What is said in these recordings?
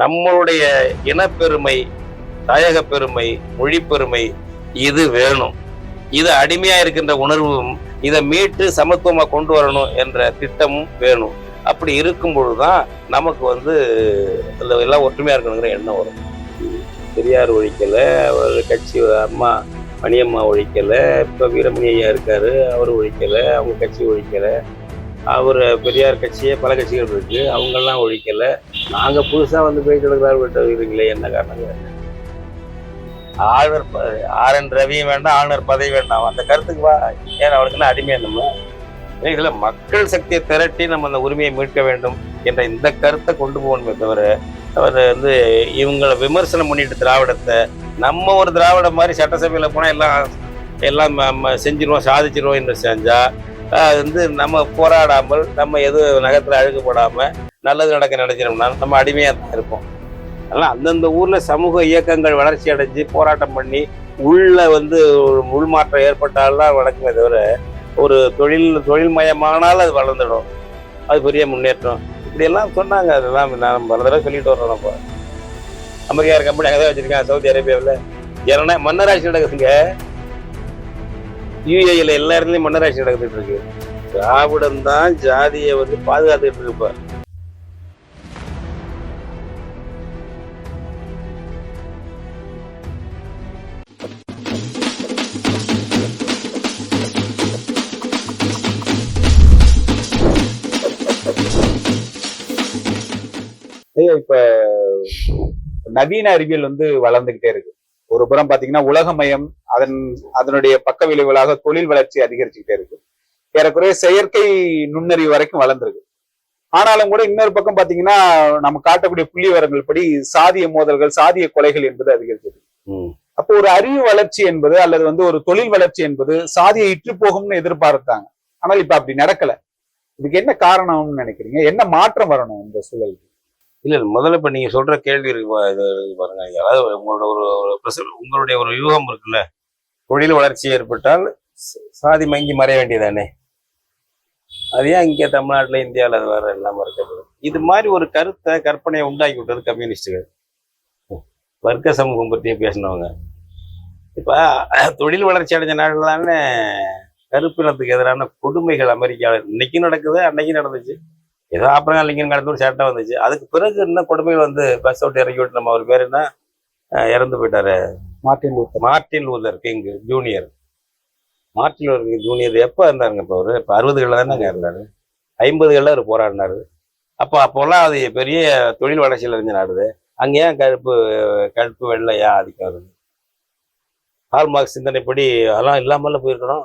நம்மளுடைய இனப்பெருமை தாயக பெருமை மொழி பெருமை இது வேணும். இது அடிமையா இருக்கின்ற உணர்வும் இதை மீட்டு சமத்துவமா கொண்டு வரணும் என்ற திட்டமும் வேணும். அப்படி இருக்கும் பொழுதுதான் நமக்கு வந்து இதுல எல்லாம் ஒற்றுமையா இருக்கணுங்கிற எண்ணம் வரும். பெரியார் ஒழிக்கல அவர் கட்சி அம்மா மணியம்மா ஒழிக்கல இப்ப வீரமணி ஐயா இருக்காரு அவர் ஒழிக்கல அவங்க கட்சி ஒழிக்கல. அவர் பெரியார் கட்சியே பல கட்சிகள் இருக்கு. அவங்கெல்லாம் ஒழிக்கல. நாங்க புதுசா வந்து போயிட்டு இருக்கிறீங்களே என்ன காரணங்க ஆளுநர் ஆர் என் ரவியும் வேண்டாம் ஆளுநர் பதவி வேண்டாம். அந்த கருத்துக்கு வா. ஏன் அவளுக்குன்னா அடிமையா நம்ம? இதுல மக்கள் சக்தியை திரட்டி நம்ம அந்த உரிமையை மீட்க வேண்டும் என்ற இந்த கருத்தை கொண்டு போகணுமே தவிர அவர் வந்து இவங்களை விமர்சனம் பண்ணிட்டு திராவிடத்தை நம்ம ஒரு திராவிட மாதிரி சட்டசபையில் போனால் எல்லாம் எல்லாம் செஞ்சிருவோம் சாதிச்சிருவோம் என்று செஞ்சா வந்து நம்ம போராடாமல் நம்ம எதுவும் நகரத்தில் அழுக்கு நல்லது நடக்க நினைச்சிரோம்னா நம்ம அடிமையாக தான் இருப்போம். அதனால அந்தந்த ஊரில் சமூக இயக்கங்கள் வளர்ச்சி அடைஞ்சு போராட்டம் பண்ணி உள்ள வந்து ஒரு உள்மாற்றம் ஏற்பட்டால்தான் வளர்க்குமே தவிர ஒரு தொழில் தொழில்மயமானால் அது வளர்ந்துடும். அது பெரிய முன்னேற்றம். இப்படியெல்லாம் சொன்னாங்க. அதெல்லாம் நான் பல தடவை சொல்லிட்டு வர்றோம் நம்ம. அமெரிக்கா கம்பெனி அங்கே தான் வச்சுருக்கேன் சவுதி அரேபியாவில். ஏன்னா மன்னராட்சி நடக்குதுங்க. யூஏல எல்லா இடத்துலயும் மன்னராட்சி நடந்துட்டு இருக்கு. திராவிடம் தான் ஜாதியை வந்து பாதுகாத்துட்டு இருக்கு இப்ப நவீன அறிவியல் வந்து வளர்ந்துகிட்டே இருக்கு. ஒரு புறம் பாத்தீங்கன்னா உலகமயம் அதன் அதனுடைய பக்க விளைவுகளாக தொழில் வளர்ச்சி அதிகரிச்சுக்கிட்டே இருக்கு. ஏறக்குறைய செயற்கை நுண்ணறிவு வரைக்கும் வளர்ந்துருக்கு. ஆனாலும் கூட இன்னொரு பக்கம் பாத்தீங்கன்னா நம்ம காட்டக்கூடிய புள்ளி விவரங்கள் படி சாதிய மோதல்கள் சாதிய கொலைகள் என்பது அதிகரிச்சது. அப்போ ஒரு அறிவு வளர்ச்சி என்பது அல்லது வந்து ஒரு தொழில் வளர்ச்சி என்பது சாதியை இற்று போகும்னு எதிர்பார்த்தாங்க. ஆனால் இப்ப அப்படி நடக்கல. இதுக்கு என்ன காரணம்னு நினைக்கிறீங்க? என்ன மாற்றம் வரணும் இந்த சூழலுக்கு? இல்ல முதல்ல இப்ப நீங்க சொல்ற கேள்வி இருக்கு பாருங்க. அதாவது உங்களோட ஒரு உங்களுடைய ஒரு யூகம் இருக்குல்ல? தொழில் வளர்ச்சி ஏற்பட்டால் சாதி மங்கி மறைய வேண்டியதானே? அது ஏன் இங்கே தமிழ்நாட்டில் இந்தியாவில் அது வேற இல்லாம இருக்கிறது இது மாதிரி ஒரு கருத்தை கற்பனையை உண்டாக்கி விட்டது கம்யூனிஸ்டுகள் வர்க்க சமூகம் பற்றியே பேசினவங்க. இப்போ தொழில் வளர்ச்சி அடைஞ்ச நாடுகள் கருப்பினத்துக்கு எதிரான கொடுமைகள் அமெரிக்காவில் இன்னைக்கும் நடக்குது அன்னைக்கும் நடந்துச்சு. ஏதோ அப்புறம் லிங்கன் காலத்துல ஒரு சட்டம் வந்துச்சு. அதுக்கு பிறகு இன்னும் கொடுமைகள் வந்து பஸ் விட்டு இறக்கி விட்டு நம்ம அவர் பேர் என்ன? இறந்து போயிட்டாரு. Martin Luther Martin Luther King Junior. Martin Luther King Junior எப்போ இருந்தாருங்க இப்போ அவர்? இப்போ அறுபதுகளில் தானே இருந்தார். ஐம்பதுகளில் அவர் போராடினார். அப்போ அப்போல்லாம் அது பெரிய தொழில் வளர்ச்சியில் இருந்த நாடுது. அங்கே ஏன் கருப்பு கருப்பு வெள்ளை ஏன் ஆதிக்கம் வருது? ஹால்மார்க் சிந்தனைப்படி அதெல்லாம் இல்லாமல் போயிருக்கணும்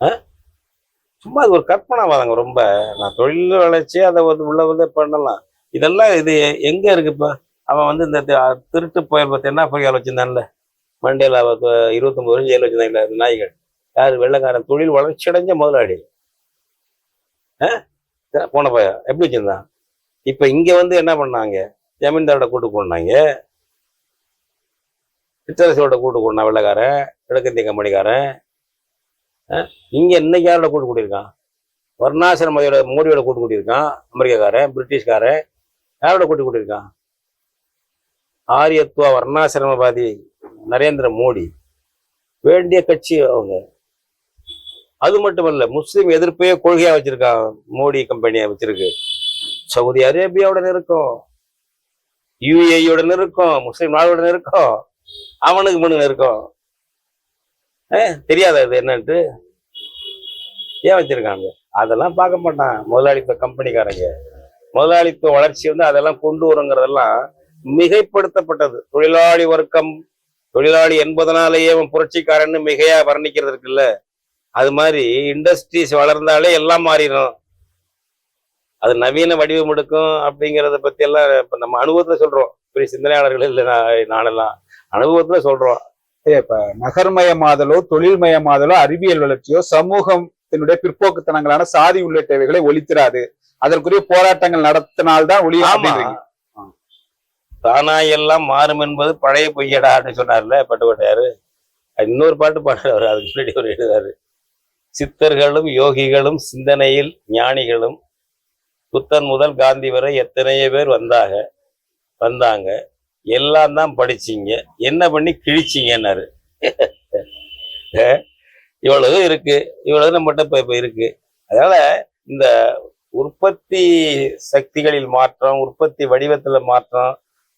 ஆ? சும்மா அது ஒரு கற்பனைவாதங்க ரொம்ப. நான் தொழில் வளர்ச்சி அதை வந்து உள்ள வந்து பண்ணலாம். இதெல்லாம் இது எங்கே இருக்கு இப்போ? அவன் வந்து இந்த திருட்டு புயல் பார்த்து என்ன புயல் வச்சிருந்தான்ல மண்டேல இருபத்தொம்பது வருஷம் ஜெயில் வச்சிருந்தாங்க இந்த நாய்கள். யார்? வெள்ளைக்காரன். தொழில் வளர்ச்சி அடைஞ்ச முதலாளி. ஆ? போன பையன் எப்படி வச்சிருந்தான்? இப்போ இங்கே வந்து என்ன பண்ணாங்க? ஜமீன்தாரோட கூட்டு கொண்டாங்க சித்தரசோட கூட்டு போனா வெள்ளைக்காரன். கிழக்கிந்திய கம்பெனிக்காரன். ஆ? இங்க இன்னைக்கு யாரோட கூட்டு கூட்டியிருக்கான்? வர்ணாசிரமையோட மோடியோட கூட்டு கூட்டியிருக்கான். அமெரிக்காக்காரன் பிரிட்டிஷ்காரன். யாரோட கூட்டு கூட்டியிருக்கான்? ஆரியத்துவ வர்ணாசிரமவாதி நரேந்திர மோடி. வேண்டிய கட்சி அவங்க. அது மட்டுமல்ல முஸ்லிம் எதிர்ப்பையே கொள்கையா வச்சிருக்கான் மோடி கம்பெனியா வச்சிருக்கு. சவுதி அரேபியாவுடன் இருக்கும். யுஏஇயுடன் இருக்கும். முஸ்லிம் நாடுடன் இருக்கும். அவனுக்கு மனு இருக்கும். தெரியாத இது என்னன்ட்டு? ஏன் வச்சிருக்காங்க? அதெல்லாம் பார்க்க மாட்டான். முதலாளித்துவ கம்பெனிக்காரங்க முதலாளித்துவ வளர்ச்சி வந்து அதெல்லாம் கொண்டு வருங்கிறதெல்லாம் மிகைப்படுத்தப்பட்டது. தொழிலாளி வர்க்கம் தொழிலாளி என்பதனாலேயே அவன் புரட்சிக்காரன்னு மிகையா வர்ணிக்கிறது இருக்குல்ல அது மாதிரி இண்டஸ்ட்ரீஸ் வளர்ந்தாலே எல்லாம் மாறிடும். அது நவீன வடிவம் எடுக்கும் அப்படிங்கிறத பத்தி எல்லாம் இப்ப நம்ம அனுபவத்துல சொல்றோம். பெரிய சிந்தனையாளர்கள் இல்லை நான் நானெல்லாம் அனுபவத்துல சொல்றோம். இப்ப நகர்மயமாதலோ தொழில்மயமாதலோ அறிவியல் வளர்ச்சியோ சமூகத்தினுடைய பிற்போக்குத்தனங்களான சாதி உள்ளிட்டவைகளை ஒழித்திராது. அதற்குரிய போராட்டங்கள் நடத்தினால்தான் ஒழியும் தானா எல்லாம் மாறும் என்பது பழைய பொய்யடா அப்படின்னு சொன்னார்ல பட்டுக்கோட்டையாரு. இன்னொரு பாட்டு பாடுறாரு அதுக்கு முன்னாடி ஒரு எழுதாரு சித்தர்களும் யோகிகளும் சிந்தனையில் ஞானிகளும் புத்தன் முதல் காந்தி வரை எத்தனையோ பேர் வந்தாக வந்தாங்க. எல்லாம் தான் படிச்சீங்க. என்ன பண்ணி கிழிச்சிங்கன்னாரு. இவ்வளவு இருக்கு. இவ்வளவு நம்மகிட்ட இப்போ இப்போ இருக்கு. அதனால இந்த உற்பத்தி சக்திகளில் மாற்றம் உற்பத்தி வடிவத்தில் மாற்றம்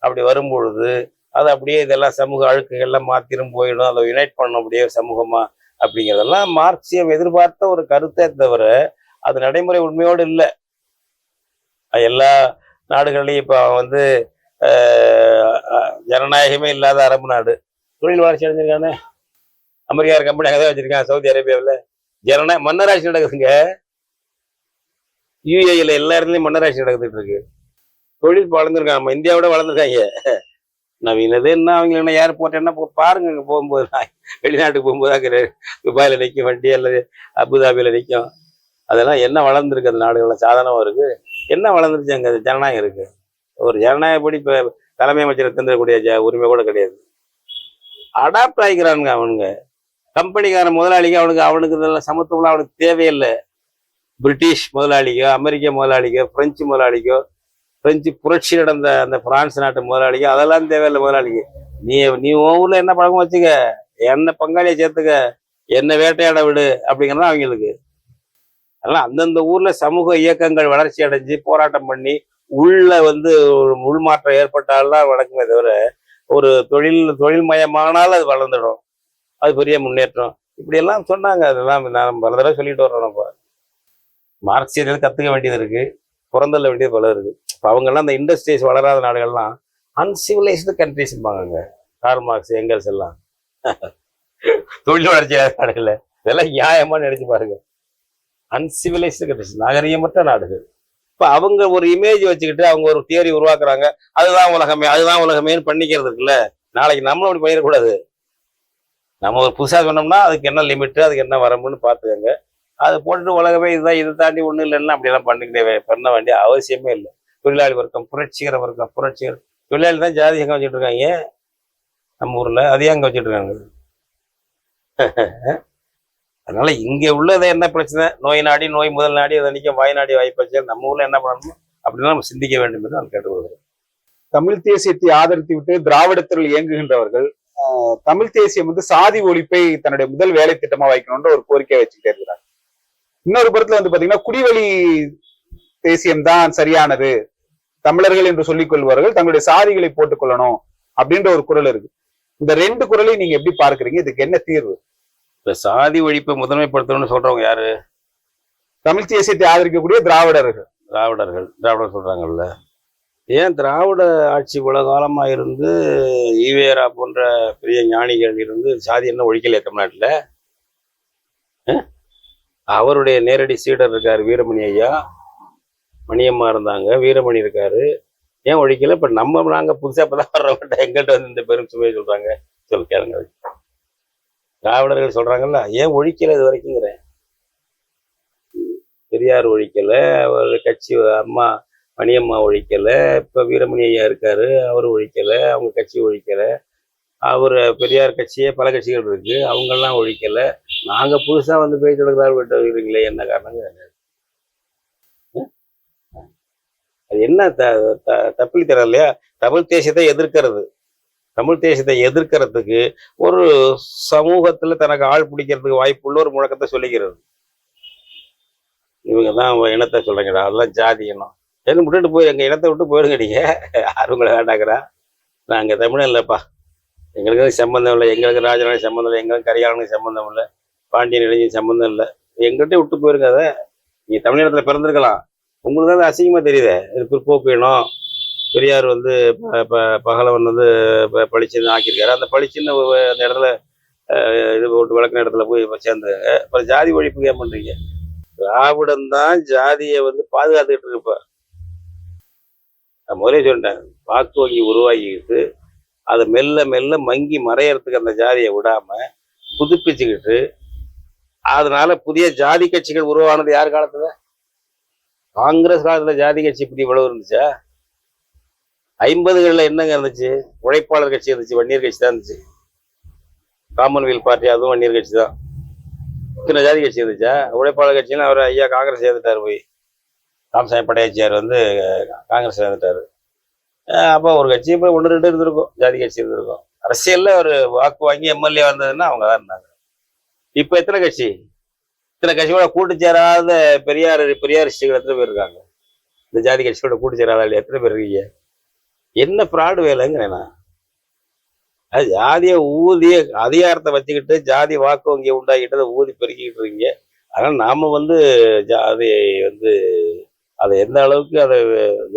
அப்படி வரும்பொழுது அது அப்படியே இதெல்லாம் சமூக அழுக்குகள்லாம் மாத்திரும் போயிடும். அதை யுனைட் பண்ண அப்படியே சமூகமா அப்படிங்கிறதெல்லாம் மார்க்சியம் எதிர்பார்த்த ஒரு கருத்தை தவிர அது நடைமுறை உண்மையோடு இல்லை. எல்லா நாடுகள்லையும் இப்போ வந்து ஆஹ், ஜனநாயகமே இல்லாத அரபு நாடு. தொழில் வளர்ச்சி அடைஞ்சிருக்கானே. அமெரிக்கா கம்பெனி அங்கே தான் வச்சிருக்கான் சவுதி அரேபியாவில். ஜனநாயக மன்னராட்சி நடக்குதுங்க. யூஏல எல்லா இடத்துலையும் மன்னராட்சி நடந்துட்டு இருக்கு. தொழில் வளர்ந்துருக்காங்க. நம்ம இந்தியாவோட வளர்ந்துருக்காங்க. நவீனது என்ன அவங்க என்ன ஏர்போர்ட் என்ன பாருங்க இங்கே போகும்போது. வெளிநாட்டுக்கு போகும்போது அங்கே துபாயில் நிற்கும் வண்டி அல்லது அபுதாபியில் நிற்கும் அதெல்லாம் என்ன வளர்ந்துருக்கு அந்த நாடுகளில்? சாதனமாக இருக்கு. என்ன வளர்ந்துருச்சு அங்கே? ஜனநாயகம் இருக்கு. ஒரு ஜனநாயகப்படி இப்போ தலைமை அமைச்சர் தந்துடக்கூடிய ஜ உரிமை கூட கிடையாது. அடாப்ட் ஆகிக்கிறானுங்க அவனுங்க. கம்பெனிக்கார முதலாளிக்கு அவனுக்கு அவனுக்கு இதெல்லாம் சமத்துவம்லாம் அவனுக்கு தேவையில்லை. பிரிட்டிஷ் முதலாளிக்கோ அமெரிக்க முதலாளிக்கோ பிரெஞ்சு முதலாளிக்கோ பிரெஞ்சு புரட்சி நடந்த அந்த பிரான்ஸ் நாட்டு முதலாளிக்கு அதெல்லாம் தேவையில்லை முதலாளிக்கு. நீ நீ உன் ஊர்ல என்ன பழக்கம் வச்சுக்க? என்ன பங்காளியை சேர்த்துக்க? என்ன வேட்டையாட விடு? அப்படிங்கிறது அவங்களுக்கு. அதெல்லாம் அந்தந்த ஊர்ல சமூக இயக்கங்கள் வளர்ச்சி அடைஞ்சு போராட்டம் பண்ணி உள்ள வந்து ஒரு உள்மாற்றம் ஏற்பட்டால்தான் வளர்க்குமே தவிர ஒரு தொழில் தொழில் மயமானால் அது வளர்ந்துடும். அது பெரிய முன்னேற்றம். இப்படியெல்லாம் சொன்னாங்க. அதெல்லாம் நான் பல தடவை சொல்லிட்டு வர்றோம் நம்ம மார்க்சியத்தில் கற்றுக்க வேண்டியது இருக்குது புறந்தள்ள வேண்டியது பல இருக்குது இப்போ அவங்கெல்லாம் அந்த இண்டஸ்ட்ரீஸ் வளராத நாடுகள்லாம் அன்சிவிலைஸ்டு கண்ட்ரிஸ்பாங்க கார்ல் மார்க்ஸ் எங்கல்ஸ் எல்லாம். தொழில் வளர்ச்சி நாடுகளில். இதெல்லாம் நியாயமாக நினைச்சு பாருங்க. அன்சிவிலைஸ்டு கண்ட்ரிஸ் நாகரிகமற்ற நாடுகள். இப்போ அவங்க ஒரு இமேஜ் வச்சுக்கிட்டு அவங்க ஒரு தியரி உருவாக்குறாங்க. அதுதான் உலகமே அதுதான் உலகமேன்னு பண்ணிக்கிறது இருக்குல்ல. நாளைக்கு நம்மளும் அப்படி பண்ணிடக்கூடாது. நம்ம ஒரு புதுசாக சொன்னோம்னா அதுக்கு என்ன லிமிட் அதுக்கு என்ன வரம்புன்னு பார்த்துக்கோங்க. அது போட்டுட்டு உலகமே இதுதான் இதை தாண்டி ஒன்றும் இல்லைன்னா அப்படியெல்லாம் பண்ணிக்கிட்டே பண்ண வேண்டிய அவசியமே இல்லை. தொழிலாளி வர்க்கம் புரட்சிகர வர்க்கம் புரட்சிகர் தொழிலாளி தான் ஜாதி எங்கே வச்சுட்டு இருக்காங்க? நம்ம ஊர்ல அதையும் அங்க வச்சுட்டு இருக்காங்க. அதனால இங்க உள்ளதை என்ன பிரச்சனை? நோய் நாடி நோய் முதல் நாடி அதை நிற்க வாய் நாடி வாய்ப்பச்சு நம்ம ஊர்ல என்ன பண்ணணும் அப்படின்னு நம்ம சிந்திக்க வேண்டும் என்று நான் கேட்டுக்கொள்கிறேன். தமிழ் தேசியத்தை ஆதரித்து விட்டு திராவிடத்தில் இயங்குகின்றவர்கள் ஆஹ், தமிழ் தேசியம் வந்து சாதி ஒழிப்பை தன்னுடைய முதல் வேலை திட்டமா வைக்கணும்ன்ற ஒரு கோரிக்கை வச்சுக்கிட்டே இருக்கிறாங்க. இன்னொரு புறத்துல வந்து பாத்தீங்கன்னா குடிவழி தேசியம் தான் சரியானது. தமிழர்கள் என்று சொல்லிக் கொள்வார்கள் தங்களுடைய சாதிகளை போட்டுக் கொள்ளணும் அப்படின்ற ஒரு குரல் இருக்கு. இந்த ரெண்டு குரலையும் நீங்க எப்படி பார்க்கறீங்க? இதுக்கு என்ன தீர்வு? இப்ப சாதி ஒழிப்பை முதன்மைப்படுத்தணும்னு சொல்றவங்க யாரு? தமிழ் தேசியத்தை ஆதரிக்கக்கூடிய திராவிடர்கள். திராவிடர்கள் திராவிடர் சொல்றாங்கல்ல. ஏன் திராவிட ஆட்சி இவ்வளவு காலமா இருந்து ஈவேரா போன்ற பெரிய ஞானிகள் இருந்து சாதி என்ன ஒழிக்கலையே தமிழ்நாட்டுல? அவருடைய நேரடி சீடர் இருக்காரு வீரமணி ஐயா. மணியம்மா இருந்தாங்க வீரமணி இருக்காரு. ஏன் ஒழிக்கல? இப்ப நம்ம நாங்க புதுசா இப்பதான் வர்றவங்க எங்கள்கிட்ட வந்து இந்த பெரும் சுமையை சொல்றாங்க. சொல்லு கேளுங்க. திராவிடர்கள் சொல்றாங்கல்ல ஏன் ஒழிக்கல இது வரைக்குங்கிறேன் பெரியார் ஒழிக்கல அவர் கட்சி அம்மா மணியம்மா ஒழிக்கல இப்ப வீரமணி ஐயா இருக்காரு அவர் ஒழிக்கல அவங்க கட்சி ஒழிக்கல. அவர் பெரியார் கட்சியே பல கட்சிகள் இருக்கு அவங்கெல்லாம் ஒழிக்கல. நாங்க புதுசா வந்து பேச்சு எடுக்கிறாரு விட்டுறீங்களே என்ன காரணம் அஹ்? அது என்ன த த- தப்பிலி தரம் இல்லையா? தமிழ் தேசியத்தை எதிர்க்கிறது. தமிழ் தேசியத்தை எதிர்க்கிறதுக்கு ஒரு சமூகத்துல தனக்கு ஆள் பிடிக்கிறதுக்கு வாய்ப்புள்ள ஒரு முழக்கத்தை சொல்லிக்கிறது. இவங்க தான் இனத்தை சொல்றீங்கடா. அதெல்லாம் ஜாதி இனம். என்ன விட்டுட்டு போய் எங்க இனத்தை விட்டு போயிடுங்க நீங்கள் யாரும் உங்களை வேண்டாங்கிறா? நாங்கள் தமிழன் இல்லைப்பா. எங்களுக்கு சம்பந்தம் இல்லை. எங்களுக்கு ராஜராஜ சம்மந்தம் இல்லை. எங்களுக்கு கரிகாலனுக்கு சம்மந்தம் இல்லை. பாண்டியன் இளைஞன் சம்மந்தம் இல்லை. எங்கிட்ட விட்டு போயிருங்க அதை. தமிழ் இனத்தில் பிறந்திருக்கலாம். உங்களுக்கு தான் அசிங்கமாக அசிங்கமா தெரியுதே? இது பிற்போக்கு இனம். பெரியார் வந்து ப- ப- பகலவன் வந்து ப- பளிச்சுன்னு ஆக்கியிருக்காரு. அந்த பளிச்சுன்னு அந்த இடத்துல இது போட்டு விளக்குன இடத்துல போய் சேர்ந்து அப்புறம் ஜாதி ஒழிப்பு ஏன் பண்றீங்க? திராவிடம் தான் ஜாதியை வந்து பாதுகாத்துக்கிட்டு இருக்கு நான் முதலே சொல்லிட்டேன் வாக்கு வங்கி உருவாக்கிக்கிட்டு அதை மெல்ல மெல்ல மங்கி மறையறதுக்கு அந்த ஜாதியை விடாம புதுப்பிச்சுக்கிட்டு அதனால புதிய ஜாதி கட்சிகள் உருவானது யார் காலத்துல? காங்கிரஸ் காலத்துல ஜாதி கட்சி இப்படி இவ்வளவு இருந்துச்சா? ஐம்பதுகளில் என்னங்க இருந்துச்சு? உழைப்பாளர் கட்சி இருந்துச்சு வன்னியர் கட்சி தான் இருந்துச்சு. காமன்வெல்த் பார்ட்டி அதுவும் வன்னியர் கட்சி தான். இத்தனை ஜாதி கட்சி இருந்துச்சா? உழைப்பாளர் கட்சின்னு அவர் ஐயா காங்கிரஸ் சேர்ந்துட்டார் போய். ராமசாமி படையாச்சியார் வந்து காங்கிரஸ் சேர்ந்துட்டாரு. அப்போ ஒரு கட்சி இப்போ ஒன்று ரெண்டு இருந்திருக்கும் ஜாதி கட்சி இருந்திருக்கும். அரசியலில் ஒரு வாக்கு வாங்கி எம்எல்ஏ வந்ததுன்னா அவங்க தான் இருந்தாங்க. இப்போ எத்தனை கட்சி? இத்தனை கட்சியோட கூட்டு சேராத பெரியார் பெரியார் ரிஷிகள் எத்தனை பேர் இருக்காங்க? இந்த ஜாதி கட்சிகளோட கூட்டு சேராத எத்தனை பேர் இருக்கீங்க? என்ன ஃப்ராடு வேலைங்கிறேன் நான். அது ஜாதிய ஊதிய அதிகாரத்தை வச்சுக்கிட்டு ஜாதி வாக்கு வங்கி உண்டாக்கிட்டு ஊதி பெருக்கிக்கிட்டு இருக்கீங்க. அதனால நாம வந்து ஜாதி வந்து அதை எந்த அளவுக்கு அதை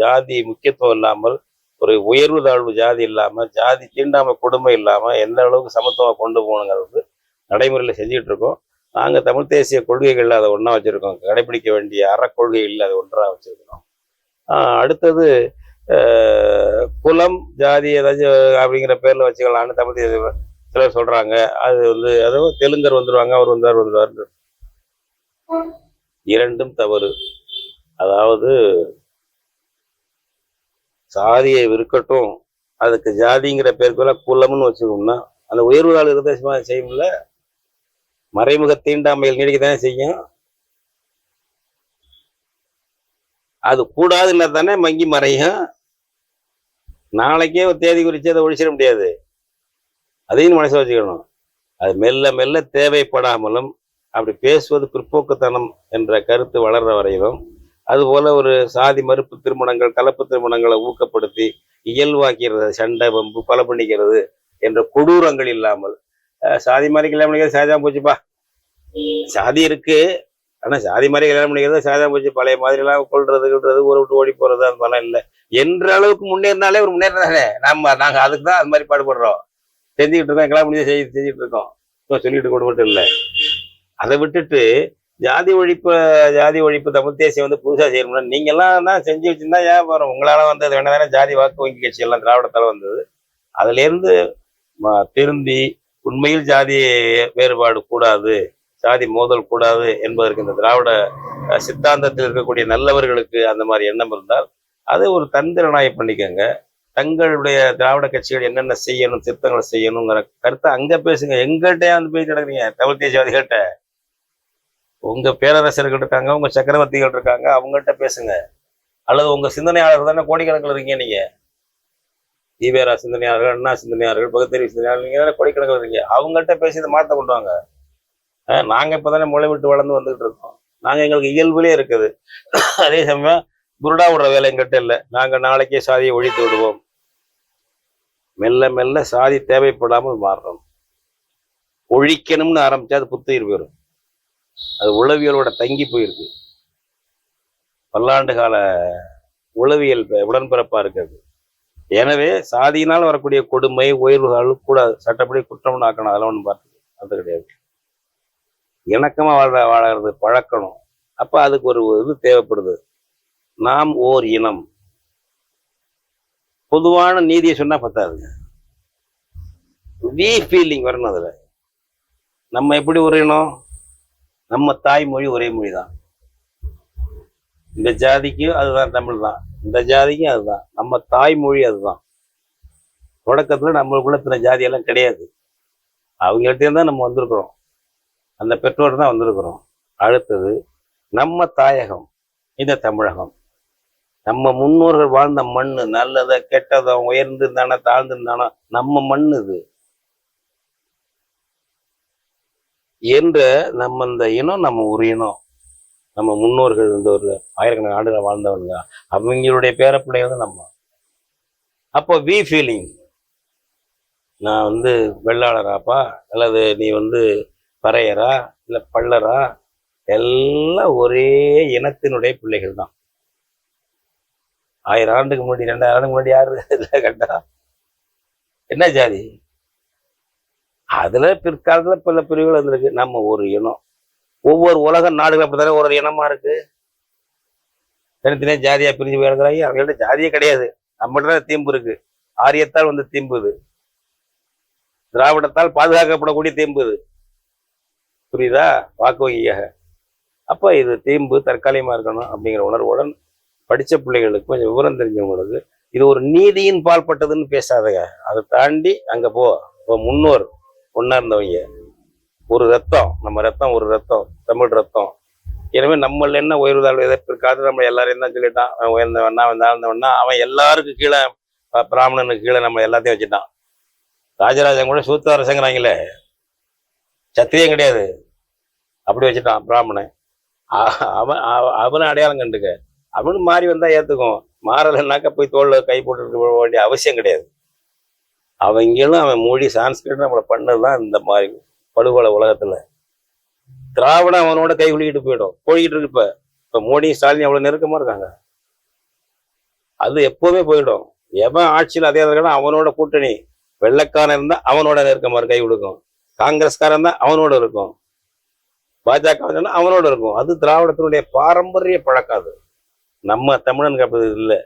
ஜாதி முக்கியத்துவம் இல்லாமல் ஒரு உயர்வு தாழ்வு ஜாதி இல்லாமல் ஜாதி தீண்டாமல் கொடுமை இல்லாமல் எந்த அளவுக்கு சமத்துவம் கொண்டு போகணுங்கிறது நடைமுறையில் செஞ்சுட்டு இருக்கோம். நாங்க தமிழ் தேசிய கொள்கைகள்ல அதை ஒன்றா வச்சிருக்கோம். கடைபிடிக்க வேண்டிய அறக்கொள்கைகள் அதை ஒன்றா வச்சுருக்கிறோம். ஆஹ் அடுத்தது ஆஹ் குலம் ஜாதி ஏதாச்சும் அப்படிங்கிற பேர்ல வச்சுக்கலாம்னு தமிழ் தேசிய சிலர் சொல்றாங்க. அது வந்து அதுவும் தெலுங்கர் வந்துருவாங்க அவர் வந்தார் வந்தார் இரண்டும் தவறு. அதாவது சாதியை விற்கட்டும் அதுக்கு ஜாதிங்கிற பேருக்குள்ள குலம்னு வச்சுக்கோம்னா அந்த உயர்வு நாள் இருந்த செய்யல மறைமுக தீண்டாமையில் நீடிக்கத்தானே செய்யும். அது கூடாதுன்னா தானே மங்கி மறையும். நாளைக்கே ஒரு தேதி குறித்து அதை ஒழிச்சிட முடியாது. அதையும் மனசில் வச்சுக்கணும். அது மெல்ல மெல்ல தேவைப்படாமலும் அப்படி பேசுவது பிற்போக்குத்தனம் என்ற கருத்து வளர்ற வரையிலும் அதுபோல ஒரு சாதி மறுப்பு திருமணங்கள் கலப்பு திருமணங்களை ஊக்கப்படுத்தி இயல்பாக்கிறது சண்டை வம்பு பல பண்ணிக்கிறது என்ற கொடூரங்கள் இல்லாமல் சாதி மாதிரி கல்யாணம் பண்ணிக்கிறது சாதிதான் போச்சுப்பா. சாதி இருக்கு. ஆனா சாதி மாதிரி கல்யாணம் பண்ணிக்கிறது சாதம் போச்சு. பழைய மாதிரி எல்லாம் கொள்றது கிள்றது ஊரை விட்டு ஓடி போறது அந்த மாதிரிலாம் இல்லை. என்ற அளவுக்கு முன்னேறினாலே ஒரு முன்னேற்றம் தானே நம்ம நாங்க அதுக்கு தான் அது மாதிரி பாடுபடுறோம். செஞ்சுக்கிட்டு இருக்கோம். கல்யாணம் முடிஞ்ச செஞ்சு செஞ்சுட்டு இருக்கோம். சொல்லிட்டு கொண்டு மட்டும் இல்லை. அதை விட்டுட்டு ஜாதி ஒழிப்பு ஜாதி ஒழிப்பு தமிழ் தேசியம் வந்து புதுசா செய்யணும்னா நீங்க எல்லாம் தான் செஞ்சு வச்சிருந்தா ஏன் வரும் உங்களால வந்தது வேணா தானே ஜாதி வாக்கு வங்கி கட்சி எல்லாம் திராவிடத்தால் வந்தது. அதுல இருந்து ம- திருந்தி உண்மையில் ஜாதி வேறுபாடு கூடாது. ஜாதி மோதல் கூடாது என்பதற்கு இந்த திராவிட அஹ், சித்தாந்தத்தில் இருக்கக்கூடிய நல்லவர்களுக்கு அந்த மாதிரி எண்ணம் இருந்தால் அதை ஒரு தந்திரனாய் பண்ணிக்கோங்க. தங்களுடைய திராவிட கட்சிகள் என்னென்ன செய்யணும் திருத்தங்களை செய்யணுங்கிற கருத்தை அங்க பேசுங்க. எங்கள்கிட்ட வந்து பேசி நடக்கிறீங்க? தமிழ் தேசியவாதிகள்கிட்ட. உங்க பேரரசர்கள் இருக்காங்க உங்க சக்கரவர்த்திகள் இருக்காங்க அவங்கள்ட்ட பேசுங்க. அல்லது உங்க சிந்தனையாளர் தானே கோடிக்கணக்கில் இருக்கீங்க நீங்க. தீபேரா சிந்தனையாளர்கள் அண்ணா சிந்தனையாளர்கள் பகுத்தறிவு சிந்தனையாளர்கள் நீங்க தானே கோடிக்கணக்கில் இருக்கீங்க. அவங்கள்ட்ட பேசி இதை மாற்ற கொண்டு வாங்க. நாங்கள் நாங்க இப்பதானே முளை விட்டு வளர்ந்து வந்துகிட்டு இருக்கோம். நாங்க எங்களுக்கு இயல்புலயே இருக்குது. அதே சமயம் குருடா விடுற வேலை எங்கிட்ட இல்லை. நாங்க நாளைக்கே சாதியை ஒழித்து விடுவோம். மெல்ல மெல்ல சாதி தேவைப்படாமல் மாறுறோம் ஒழிக்கணும்னு ஆரம்பிச்சா அது புத்துயிர் போயிடும் அது உளவியலோட தங்கி போயிருக்கு. பல்லாண்டு கால உளவியல் உடன்பிறப்பா இருக்கிறது. எனவே சாதியினால் வரக்கூடிய கொடுமை உயர்வுகள் கூடாது சட்டப்படி குற்றம் ஆக்கணும். அதெல்லாம் ஒன்றும் பார்த்து அது கிடையாது. இணக்கமா வாழ வாழறது பழக்கணும். அப்ப அதுக்கு ஒரு இது தேவைப்படுது. நாம் ஓர் இனம். பொதுவான நீதியை சொன்னா பத்தாதுங்க. வி ஃபீலிங் வரணும் அதுல. நம்ம எப்படி ஒரு இனம் நம்ம தாய்மொழி ஒரே மொழி தான் இந்த ஜாதிக்கும் அதுதான் தமிழ் தான் இந்த ஜாதிக்கும் அதுதான். நம்ம தாய்மொழி அதுதான். தொடக்கத்துல நம்மளுக்குள்ள இத்தனை ஜாதி எல்லாம் கிடையாது. அவங்கள்ட்ட தான் நம்ம வந்திருக்கிறோம். அந்த பெற்றோர் தான் வந்திருக்கிறோம். அடுத்தது நம்ம தாயகம் இந்த தமிழகம். நம்ம முன்னோர்கள் வாழ்ந்த மண்ணு நல்லதை கெட்டதை உயர்ந்து இருந்தானா தாழ்ந்து நம்ம மண் இது. என்ற நம்ம இந்த இனம் நம்ம ஒரு இனம் நம்ம முன்னோர்கள் இந்த ஒரு ஆயிரக்கணக்கான ஆண்டுகள் வாழ்ந்தவங்க. அவங்களுடைய பேரப்பிள்ளைகள் தான் நம்ம. அப்போ வி ஃபீலிங் நான் வந்து வெள்ளாளராப்பா அல்லது நீ வந்து பறையரா இல்லை பள்ளரா எல்லாம் ஒரே இனத்தினுடைய பிள்ளைகள் தான். ஆயிரம் ஆண்டுக்கு முன்னாடி ரெண்டாயிரம் ஆண்டுக்கு முன்னாடி யாரு இல்லை கண்டா? என்ன ஜாதி? அதுல பிற்காலத்துல பல பிரிவுகள் வந்திருக்கு. நம்ம ஒரு இனம். ஒவ்வொரு உலக நாடுகள் அப்படித்தானே ஒரு இனமா இருக்கு. தனித்தனியா ஜாதியா பிரிஞ்சு போயிருக்கிறாங்க அவங்கள்ட்ட ஜாதியே கிடையாது. நம்மகிட்ட தான் தீம்பு இருக்கு. ஆரியத்தால் வந்து தீம்பு இது. திராவிடத்தால் பாதுகாக்கப்படக்கூடிய தீம்பு இது. புரியுதா? வாக்கு அப்போ இது தீம்பு தற்காலிகமாக இருக்கணும் அப்படிங்கிற உணர்வுடன் படித்த பிள்ளைகளுக்கு கொஞ்சம் விவரம் தெரிஞ்சவங்களுக்கு இது ஒரு நீதியின் பால்பட்டதுன்னு பேசாதங்க. அதை தாண்டி அங்கே போ. இப்போ முன்னோர் ஒன்றா இருந்தவங்க. ஒரு ரத்தம் நம்ம ரத்தம் ஒரு ரத்தம் தமிழ் ரத்தம். எனவே நம்மள என்ன உயர்வு தாழ்வு எதற்காக நம்ம எல்லாரையும் தான் சொல்லிட்டான். அவன் உயர்ந்தவனா அவன் அவன் எல்லாருக்கும் கீழே பிராமணனுக்கு கீழே நம்ம எல்லாத்தையும் வச்சுட்டான். ராஜராஜன் கூட சூத்த அரசங்கிறாங்களே சத்திரியம் கிடையாது. அப்படி வச்சுட்டான் பிராமணன். அவன் அவ- அவனை அடையாளம் கண்டுக்க. அவனு மாறி வந்தா ஏத்துக்கும். மாறலைன்னாக்கா போய் தோல்ல கை போட்டு போக வேண்டிய அவசியம் கிடையாது. அவங்களும் அவன் மொழி சான்ஸ்கிரிட் நம்மளை பண்ணதுதான் இந்த மாதிரி படுகொலை உலகத்துல. திராவிடம் அவனோட கை குலுக்கிட்டு போயிடும். போய்கிட்டு இருப்ப இப்ப. மோடி ஸ்டாலின் எவ்வளவு நெருக்கமா இருக்காங்க. அது எப்பவுமே போயிடும். எவன் ஆட்சியில் அதே இருக்கானோ அவனோட கூட்டணி வெள்ளக்காரன் இருந்தா அவனோட நெருக்கமா கை கொடுக்கும். காங்கிரஸ்காரன் தான் அவனோட இருக்கும். பாஜக அவனோட இருக்கும். அது திராவிடத்தினுடைய பாரம்பரிய பழக்கம் அது. நம்ம தமிழனுக்கு அப்படி இல்லை.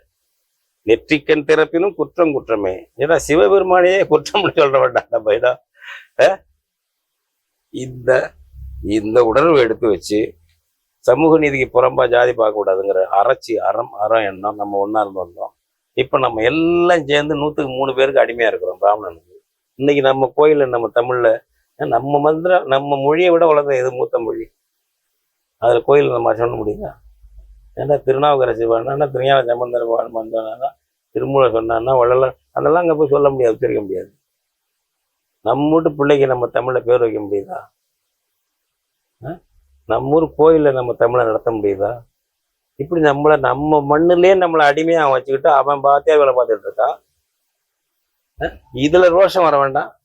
நெற்றிக்கண் திறப்பினும் குற்றம் குற்றமே. ஏன்னா சிவபெருமானையே குற்றம் சொல்ற வேண்டாம். நம்ம அஹ்? இந்த இந்த உணர்வை எடுத்து வச்சு சமூக நீதிக்கு புறம்பா ஜாதி பார்க்க கூடாதுங்கிற அறம் அறம் எண்ணம் நம்ம ஒண்ணா இருந்து வந்தோம். இப்ப நம்ம எல்லாம் சேர்ந்து நூத்துக்கு மூணு பேருக்கு அடிமையா இருக்கிறோம் பிராமணனுக்கு. இன்னைக்கு நம்ம கோயில நம்ம தமிழ்ல நம்ம மந்திரம் நம்ம மொழியை விட வளர்ந்த எது மூத்த மொழி? அதில் கோயில் நம்ம சொல்ல முடியுதா? ஏன்னா திருநாவுக்கரசு வேணா திருஞான சம்பந்தர் வந்தானா திருமூல சொன்னான்னா வள்ளல அதெல்லாம் அங்கே போய் சொல்ல முடியாது உச்சரிக்க முடியாது. நம்ம வீட்டு பிள்ளைக்கு நம்ம தமிழில் பேர் வைக்க முடியுதா? அஹ்? நம்ம ஊர் நம்ம தமிழை நடத்த முடியுதா? இப்படி நம்மளை நம்ம மண்ணுலேயே நம்மளை அடிமையாக வச்சுக்கிட்டு அவன் பார்த்தே வேலை பார்த்துட்டு இருக்கான்? இதில் இதுல ரோஷம் வர வேண்டாம்.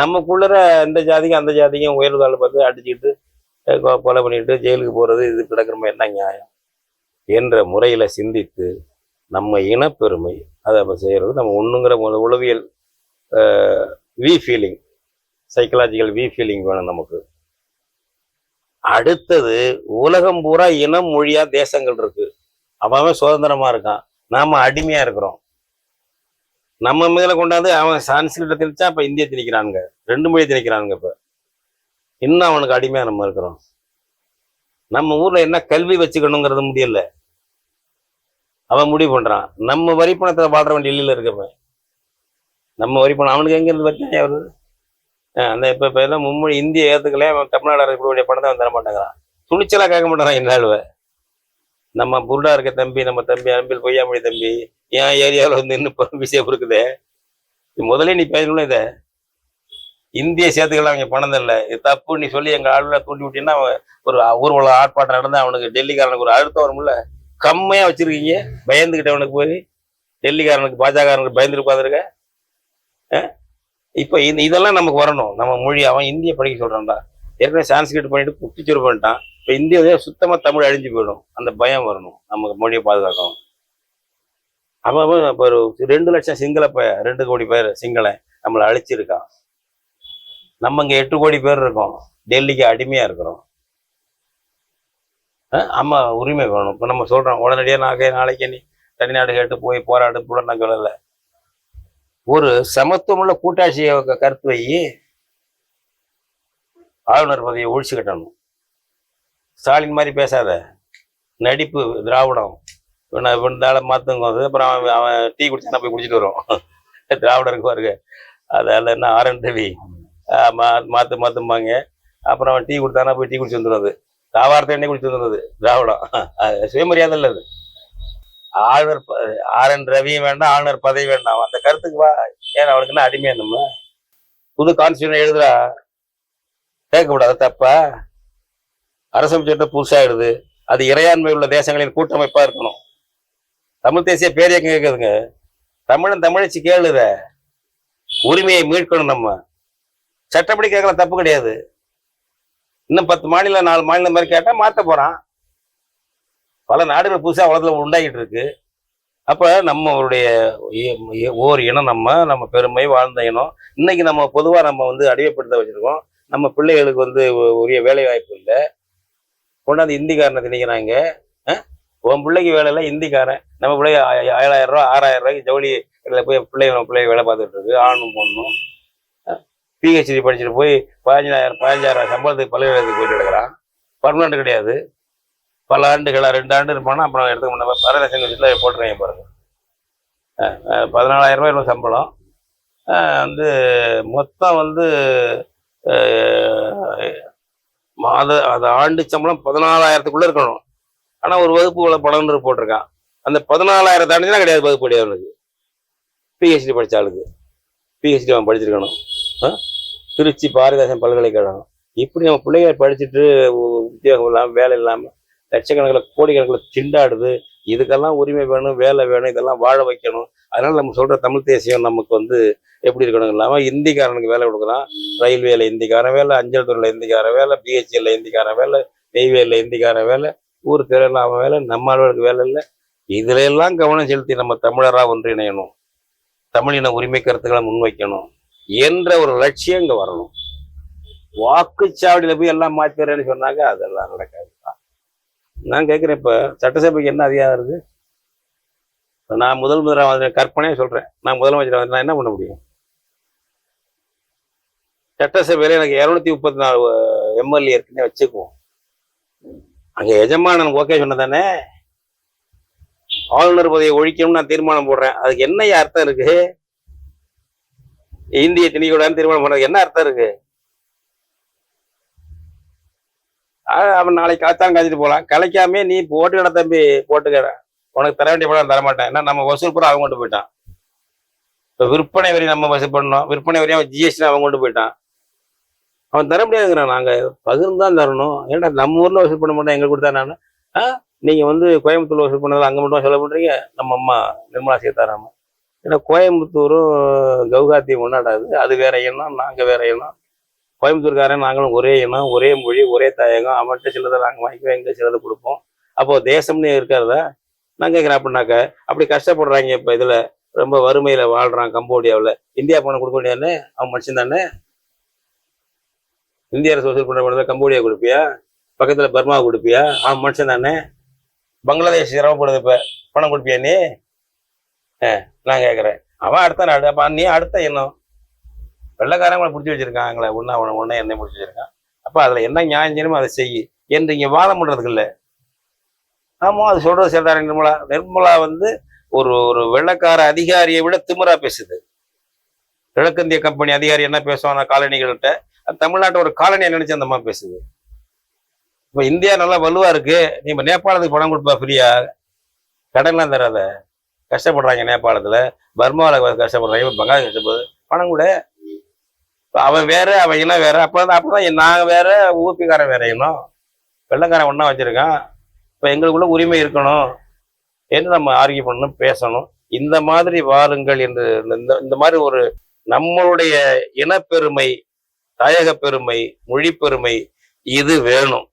நமக்குள்ளற இந்த ஜாதிக்கும் அந்த ஜாதிக்கும் உயர்வுகளை பார்த்து அடிச்சுக்கிட்டு கொலை பண்ணிட்டு ஜெயிலுக்கு போகிறது இது கிடக்குறமே என்ன நியாயம்? என்ற முறையில் சிந்தித்து நம்ம இனப்பெருமை அதை நம்ம செய்கிறது நம்ம ஒன்றுங்கிற உளவியல் we feeling psychological we feeling வேணும் நமக்கு. அடுத்தது உலகம் பூரா இனம் மொழியா தேசங்கள் இருக்கு. அவன் அவன் சுதந்திரமா இருக்கான். நாம அடிமையா இருக்கிறோம். நம்ம மேல கொண்டாந்து அவன் சான்ஸ்கிரிட்ட திணிச்சா அப்ப இந்திய திணிக்கிறானுங்க. ரெண்டு மொழியை திணிக்கிறானுங்க இப்ப. இன்னும் அவனுக்கு அடிமையா நம்ம இருக்கிறோம். நம்ம ஊர்ல என்ன கல்வி வச்சுக்கணுங்கிறது முடியல. அவன் முடிவு பண்றான். நம்ம வரி பணத்துல வாழ்றவன் டெல்லியில இருக்கவன் நம்ம வரி பணம் அவனுக்கு எங்க இருந்து வச்சா வருது அந்த இப்ப இப்ப எல்லாம் மும்மொழி இந்திய ஏத்துக்கல அவன் தமிழ்நாடு இருக்கக்கூடிய பணத்தை அவன் தர மாட்டேங்கிறான் துணிச்சலா கேட்க மாட்டேறான் இந்நாளுவ நம்ம புருடா இருக்க தம்பி நம்ம தம்பி அன்பில் பொய்யாமொழி தம்பி என் ஏரியாவில் வந்து இன்னும் விஷயம் இருக்குதே இது முதல்ல நீ பேசணும் இதை? இந்திய சேர்த்துக்கலாம் அவங்க பணம் இல்லை இது தப்பு நீ சொல்லி எங்கள் ஆளுநர் தூண்டி விட்டீங்கன்னா அவன் ஒரு ஊர்வலம் ஆர்ப்பாட்டம் நடந்து அவனுக்கு டெல்லிக்காரனுக்கு ஒரு அழுத்தம் வரும்ல. கம்மியாக வச்சிருக்கீங்க. பயந்துக்கிட்டவனுக்கு போய் டெல்லிக்காரனுக்கு பாஜகனுக்கு பயந்துட்டு உட்காந்துருக்க இப்போ இந்த இதெல்லாம் நமக்கு வரணும். நம்ம மொழி அவன் இந்திய படிக்க சொல்கிறான்டா ஏற்கனவே சான்ஸ்கிரிட் பண்ணிட்டு குட்டிச்சுரு பண்ணிட்டான் இப்போ இந்திய சுத்தமா தமிழ் அழிஞ்சு போயிடும். அந்த பயம் வரணும். நமக்கு மொழியை பாதுகாக்கணும். அப்போ இப்போ ஒரு ரெண்டு லட்சம் சிங்கள பய ரெண்டு கோடி பேர் சிங்கள நம்மளை அழிச்சிருக்கான். நம்ம இங்க எட்டு கோடி பேர் இருக்கோம். டெல்லிக்கு அடிமையா இருக்கிறோம். அஹ் ஆமா உரிமை வேணும். இப்போ நம்ம சொல்றோம் உடனடியா நாளைக்கு நாளைக்கு நீ தனிநாடு கேட்டு போய் போராடு கூட நான் ஒரு சமத்துவமுள்ள கூட்டாட்சியை கருத்து வை. ஆளுநர் பதவியை ஒழிச்சு கட்டணும். ஸ்டாலின் மாதிரி பேசாத. நடிப்பு திராவிடம். இவனை இவனால அப்புறம் அவன் அவன் டீ குடிச்சா போய் குடிச்சிட்டு வரும் திராவிடருக்கு பாருங்க. அதில் என்ன ஆரன் ரவி. மாற்று மா- மாத்து அப்புறம் அவன் டீ கொடுத்தானா போய் டீ குடிச்சு வந்துடுறது தாவாரத்தை எண்ணெய் குடிச்சு வந்துடுறது திராவிடம். அது சுயமரியாதை இல்லை அது. ஆளுநர் ஆர் என் ரவியும் வேண்டாம் ஆளுநர் பதவி வேண்டாம். அந்த கருத்துக்கு வா. ஏன் அவனுக்கு என்ன அடிமையா நம்ம? புது கான்ஸ்டியூஷன் எழுதுறா. கேட்கக்கூடாது தப்பா? அரசமைப்பு சட்டம் புதுசாகிடுது அது இறையாண்மை உள்ள தேசங்களின் கூட்டமைப்பாக இருக்கணும். தமிழ் தேசிய பேரியக்கம் கேட்குதுங்க தமிழன் தமிழச்சி கேளுத. உரிமையை மீட்கணும் நம்ம. சட்டப்படி கேட்கலாம் தப்பு கிடையாது. இன்னும் பத்து மாநிலம் நாலு மாநிலம் மாதிரி கேட்டால் மாற்ற போகிறான் பல நாடுகள் புதுசாக உலகத்தில் உண்டாகிட்டு இருக்கு. அப்போ நம்மளுடைய ஓர் இனம் நம்ம நம்ம பெருமை வாழ்ந்த இனம். இன்னைக்கு நம்ம பொதுவாக நம்ம வந்து அடிமைப்படுத்த வச்சுருக்கோம். நம்ம பிள்ளைகளுக்கு வந்து உரிய வேலை வாய்ப்பு இல்லை. கொண்டாந்து இந்திக்காரனை திணிக்கிறாங்க. உன் பிள்ளைக்கு வேலை இல்லை இந்திக்காரன். நம்ம பிள்ளைய ஏழாயிரம் ரூபா ஆறாயிரம் ரூபாய்க்கு ஜவுளி போய் பிள்ளை நம்ம வேலை பார்த்துட்டு இருக்கு. ஆணும் பொண்ணும். பிஹெச்டி படிச்சுட்டு போய் பதினஞ்சாயிரம் பதினஞ்சாயிரம் சம்பளத்துக்கு பல்கலைக்கழகத்துக்கு போயிட்டு எடுக்கிறான் பர்மனெண்ட் கிடையாது. பல ஆண்டுகளாக ரெண்டு ஆண்டு இருப்பானா அப்புறம் எடுத்துக்க முடியாது வரதட்சணை வீட்டில் போட்டுருங்க பாருங்க. பதினாலாயிரம் ரூபாய் சம்பளம். வந்து மொத்தம் வந்து மாத அது ஆண்டு சம்பளம் பதினாலாயிரத்துக்குள்ள இருக்கணும். ஆனா ஒரு வகுப்பு இவ்வளவு பணம்னு போட்டிருக்கான் அந்த பதினாலாயிரம் தாண்டினா கிடையாது வகுப்பு கிடையாது அவனுக்கு. பிஹெச்டி படிச்ச ஆளுக்கு. பிஹெச்டி அவன் படிச்சிருக்கணும். ஆ? திருச்சி பாரதிதாசன் பல்கலைக்கழகம். இப்படி நம்ம பிள்ளைகள் படிச்சுட்டு உத்தியோகம் இல்லாமல் வேலை இல்லாமல் லட்சக்கணக்கில் கோடிக்கணக்கில் திண்டாடுது. இதுக்கெல்லாம் உரிமை வேணும் வேலை வேணும் இதெல்லாம் வாழ வைக்கணும். அதனால் நம்ம சொல்கிற தமிழ் தேசியம் நமக்கு வந்து எப்படி இருக்கணும் இல்லாமல் இந்திக்காரனுக்கு வேலை கொடுக்கலாம் ரயில்வேல இந்திக்காரன் வேலை அஞ்சல் துறையில் இந்திக்காரன் வேலை பிஹெச்எல்ல இந்திக்காரன் வேலை நெய்வேலியில் இந்திக்காரன் வேலை ஊர் திரையில வேலை நம்ம ஆளுகளுக்கு வேலை இல்லை. இதுல எல்லாம் கவனம் செலுத்தி நம்ம தமிழரா ஒன்றிணையணும். தமிழின உரிமை கருத்துக்களை முன்வைக்கணும். என்ற ஒரு லட்சியம் இங்கே வரணும். வாக்குச்சாவடியில் போய் எல்லாம் மாத்திரேன்னு சொன்னாங்க அதெல்லாம் நடக்காது. நான் கேட்குறேன் இப்போ சட்டசபைக்கு என்ன அதிகாரம் இருக்குது நான் முதல் முதலாவது கற்பனையே சொல்றேன். நான் முதலமைச்சர் நான் என்ன பண்ண முடியும்? சட்டசபையில் எனக்கு இருநூத்தி முப்பத்தி நாலு எம்எல்ஏ இருக்குன்னே வச்சுக்குவோம். அங்க எஜமானன் ஓகே சொன்னதானே? ஆளுநர் பதவியை ஒழிக்கணும்னு நான் தீர்மானம் போடுறேன். அதுக்கு என்ன அர்த்தம் இருக்கு? இந்திய திணிக்கூடாதுன்னு தீர்மானம் பண்றது என்ன அர்த்தம் இருக்கு? அவன் நாளைக்கு கலைச்சாலும் கழிச்சிட்டு போகலாம் கலைக்காமே நீ போட்டுக்கட தம்பி போட்டுக்கட. உனக்கு தர வேண்டிய படம் தர மாட்டேன் ஏன்னா நம்ம வசூல் பூரா அவங்க கொண்டு போயிட்டான். இப்போ விற்பனை வரி நம்ம வசூல் பண்ணோம். விற்பனை வரி அவன் ஜிஎஸ்டி அவன் கொண்டு போயிட்டான். அவன் தர முடியாதுங்கிறான். நாங்க பகிர்ந்து தான் தரணும். ஏன்டா நம்ம ஊர்ல வசூல் பண்ண மாட்டேன் எங்களுக்கு கொடுத்தா நான்? ஆ? நீங்க வந்து கோயம்புத்தூர்ல வசூல் பண்ணதில் அங்க மட்டும் செலவு பண்றீங்க? நம்ம அம்மா நிர்மலா சீதாராமன். ஏன்னா கோயம்புத்தூரும் கவுகாத்தியும் கொண்டாடாது அது வேற எண்ணம் நாங்க வேற எண்ணம். கோயம்புத்தூர்காரன் நாங்களும் ஒரே இனம் ஒரே மொழி ஒரே தாயகம். அவன்கிட்ட சிலதை நாங்கள் வாங்கிக்குவோம் எங்கே சிலதை கொடுப்போம். அப்போ தேசம்னு இருக்கிறத நான் கேட்குறேன் அப்படின்னாக்க அப்படி கஷ்டப்படுறாங்க இப்போ இதில். ரொம்ப வறுமையில் வாழ்கிறான் கம்போடியாவில். இந்தியா பணம் கொடுக்க வேண்டியானே அவன் மனுஷன் தானே? இந்திய அரசு வசூல் பண்ணுற பணத்தில் கம்போடியா கொடுப்பியா? பக்கத்தில் பர்மா கொடுப்பியா? அவன் மனுஷன் தானே? பங்களாதேஷ் சிரமப்படுது இப்போ. பணம் கொடுப்பியா நீ? நான் கேட்குறேன் அவன் அடுத்த நாடு. அப்போ நீ அடுத்த எண்ணம். வெள்ளக்காரங்களை பிடிச்சி வச்சிருக்காங்களே ஒன்றா ஒன்று ஒன்றே என்னை பிடிச்சி வச்சிருக்கான். அப்போ அதில் என்ன நியாயம் செய்யணுமோ அதை செய். என்று இங்கே வாதம் பண்ணுறதுக்கு இல்லை. ஆமாம் அது சொல்றது சரிதான் நிர்மலா நிர்மலா வந்து ஒரு ஒரு வெள்ளக்கார அதிகாரியை விட திமிரா பேசுது. கிழக்கிந்திய கம்பெனி அதிகாரி என்ன பேசுவான் காலனிகள்கிட்ட தமிழ்நாட்டை ஒரு காலனியை நினைச்சு அந்த மாதிரி பேசுது. இப்போ இந்தியா நல்லா வலுவா இருக்கு. நீ இப்போ நேபாளத்துக்கு பணம் கொடுப்பா ஃப்ரீயா? கடன்லாம் தராத. கஷ்டப்படுறாங்க நேபாளத்துல. பர்மாவில் கஷ்டப்படுறாங்க இப்போ பங்காளி கஷ்டப்படுது. பணம் கூட. அவன் வேற அவன் இனம் வேற. அப்போ அப்போ தான் நாங்க வேற ஊப்பிக்காரன் வேற இனம். வெள்ளக்காரன் ஒன்றா வச்சிருக்கான். இப்போ எங்களுக்குள்ள உரிமை இருக்கணும். என்று நம்ம ஆர்கியூ பண்ணணும்? பேசணும். இந்த மாதிரி வாருங்கள் என்று இந்த இந்த மாதிரி ஒரு நம்மளுடைய இனப்பெருமை தாயக பெருமை மொழி பெருமை இது வேணும்.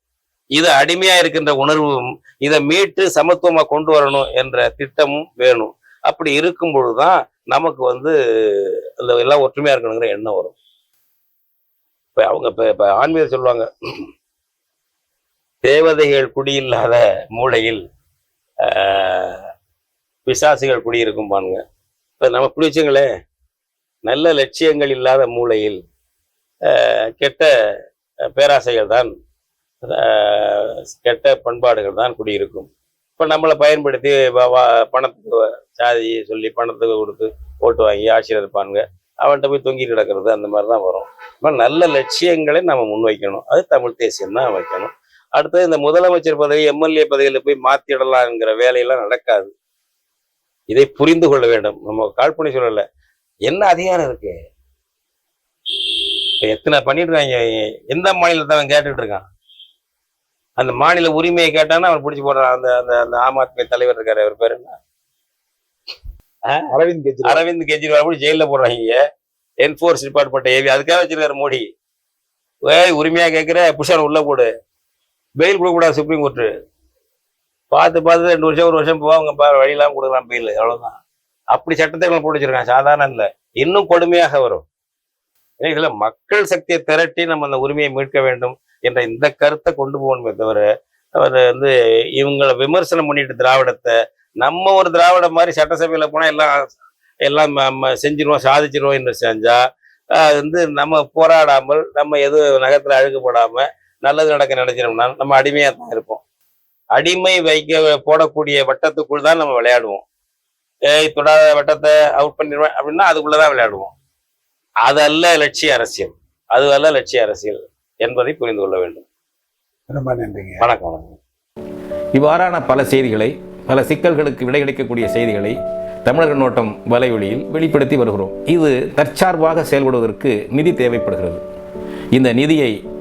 இது அடிமையா இருக்கின்ற உணர்வும் இதை மீட்டு சமத்துவமா கொண்டு வரணும் என்ற திட்டமும் வேணும். அப்படி இருக்கும் பொழுதுதான் நமக்கு வந்து அந்த எல்லாம் ஒற்றுமையா இருக்கணுங்கிற எண்ணம் வரும். இப்ப அவங்க இப்ப இப்ப ஆன்மீக சொல்லுவாங்க. தேவதைகள் குடியில்லாத மூளையில் பிசாசுகள் குடியிருக்கும் பாருங்க. இப்போ நம்ம பிடிச்சுங்களே நல்ல லட்சியங்கள் இல்லாத மூளையில் கெட்ட பேராசைகள் தான் கெட்ட பண்பாடுகள் தான் குடியிருக்கும். இப்போ நம்மளை பயன்படுத்தி பணத்துக்கு சாதி சொல்லி பணத்துக்கு கொடுத்து ஓட்டு வாங்கி ஆசீர்வதிப்பானுங்க. அவன்கிட்ட போய் தொங்கி கிடக்கிறது அந்த மாதிரி தான் வரும். இப்போ நல்ல லட்சியங்களை நம்ம முன்வைக்கணும். அது தமிழ் தேசியம் தான் வைக்கணும். அடுத்தது இந்த முதலமைச்சர் பதவி எம்எல்ஏ பதவியில் போய் மாத்திடலாங்கிற வேலையெல்லாம் நடக்காது. இதை புரிந்து கொள்ள வேண்டும். நம்ம காழ்ப்புணி சொல்லல. என்ன அதிகாரம் இருக்கு? இப்ப எத்தனை பண்ணிட்டு இருக்காங்க எந்த மாநிலத்தை அவன் கேட்டுட்டு இருக்கான் அந்த மாநில உரிமையை கேட்டான்னா அவன் பிடிச்சி போடுறான் அந்த அந்த அந்த ஆம் ஆத்மி தலைவர் இருக்காரு. அவர் பேர் என்ன? அரவிந்த் கெஜ்ரிவால். அரவிந்த் கெஜ்ரிவால் கூட ஜெயில போடுறாங்க என்போர்ஸ் டிபார்ட்மெண்ட் ஏவி அதுக்காக வச்சிருக்காரு மோடி. ஏய் உரிமையா கேட்கிற புஷன் உள்ள போடு. பெயில் கொடுக்கக்கூடாது சுப்ரீம் கோர்ட்டு பார்த்து பார்த்து ரெண்டு வருஷம் ஒரு வருஷம் போவாங்க பா வழியெல்லாம் கொடுக்கலாம் பெயில் அவ்வளோதான் அப்படி சட்டத்தை இவங்க போட்டு வச்சிருக்காங்க. சாதாரண இல்லை. இன்னும் கொடுமையாக வரும். இதில் மக்கள் சக்தியை திரட்டி நம்ம அந்த உரிமையை மீட்க வேண்டும் என்ற இந்த கருத்தை கொண்டு போகணுமே தவிர அவர் வந்து இவங்களை விமர்சனம் பண்ணிட்டு திராவிடத்தை நம்ம ஒரு திராவிட மாதிரி சட்டசபையில் போனால் எல்லாம் எல்லாம் நம்ம செஞ்சிருவோம் சாதிச்சிருவோம் என்று செஞ்சால் அது வந்து நம்ம போராடாமல் நம்ம எதுவும் நகரத்தில் அழுக்கு நல்லது நடக்க நினைச்சிரோம்னா நம்ம அடிமையா தான் இருப்போம். அடிமை வைக்க போடக்கூடிய வட்டத்துக்குள் தான் நம்ம விளையாடுவோம். ஏய் தொடாத வட்டத்தை அவுட் பண்ணிடுவேன் அப்படின்னா அதுக்குள்ளதான் விளையாடுவோம். அதல்ல லட்சிய அரசியல். அது அல்ல லட்சிய அரசியல் என்பதை புரிந்து கொள்ள வேண்டும். ரொம்ப நன்றிங்க. வணக்கம் வணக்கம். இவ்வாறான பல செய்திகளை பல சிக்கல்களுக்கு விடை கிடைக்கக்கூடிய செய்திகளை தமிழக நோட்டம் வலைவழியில் வெளிப்படுத்தி வருகிறோம். இது தற்சார்பாக செயல்படுவதற்கு நிதி தேவைப்படுகிறது. இந்த நிதியை